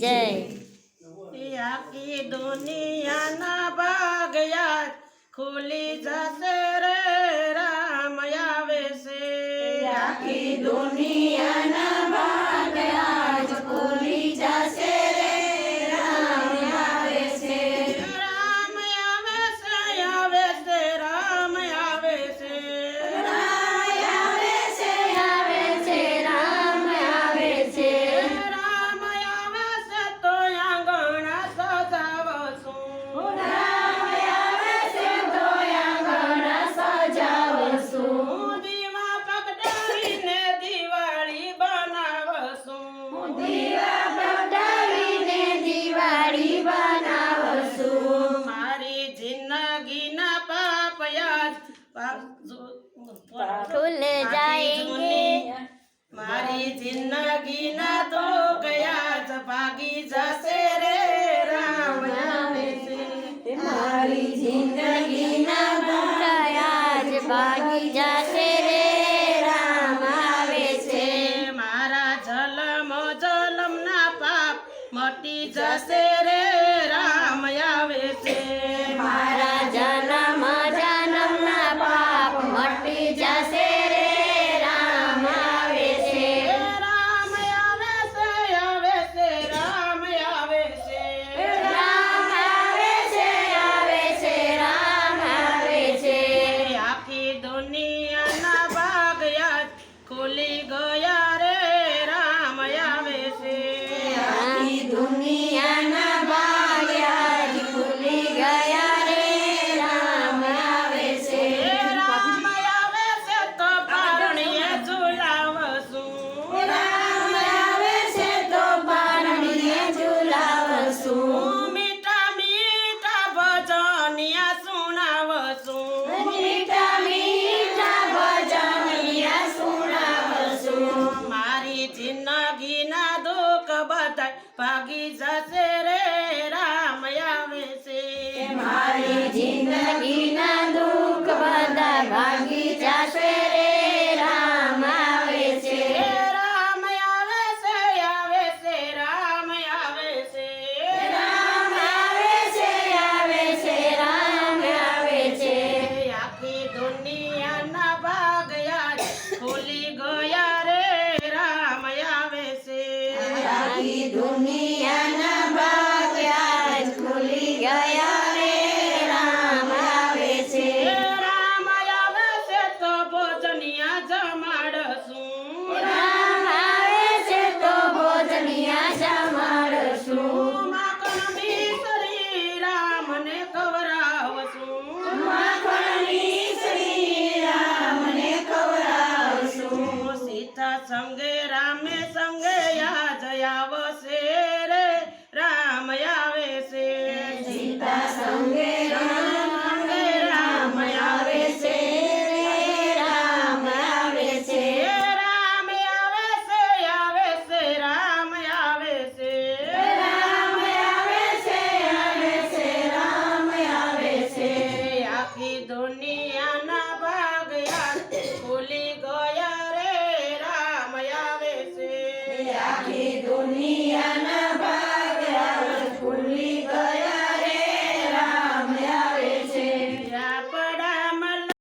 જય. યા કી દુનિયાના ભાગ યાર ખુલી જશે રે રામ આવે છે. યા કી દુનિયાના ફૂલ જાયંગે. મારી જિંદગી ના તો ગયા જ ભાગી જશે રે રામ મારી જિંદગી ના ગયા જ ભાગી જશે મટી જશે રે. ભાગી જશે રે રામ આવે છે મારી જિંદગીના દુનિયાના ભાગ્યા છે રામ આવે છે તો ભોજનિયા જમાડશું રામ છે તો ભોજનિયા જમાડશું માખણની શ્રી રામને ખવરાવશું શ્રી રામને ખવરાવશું સીતા સંગે দুনিয়া না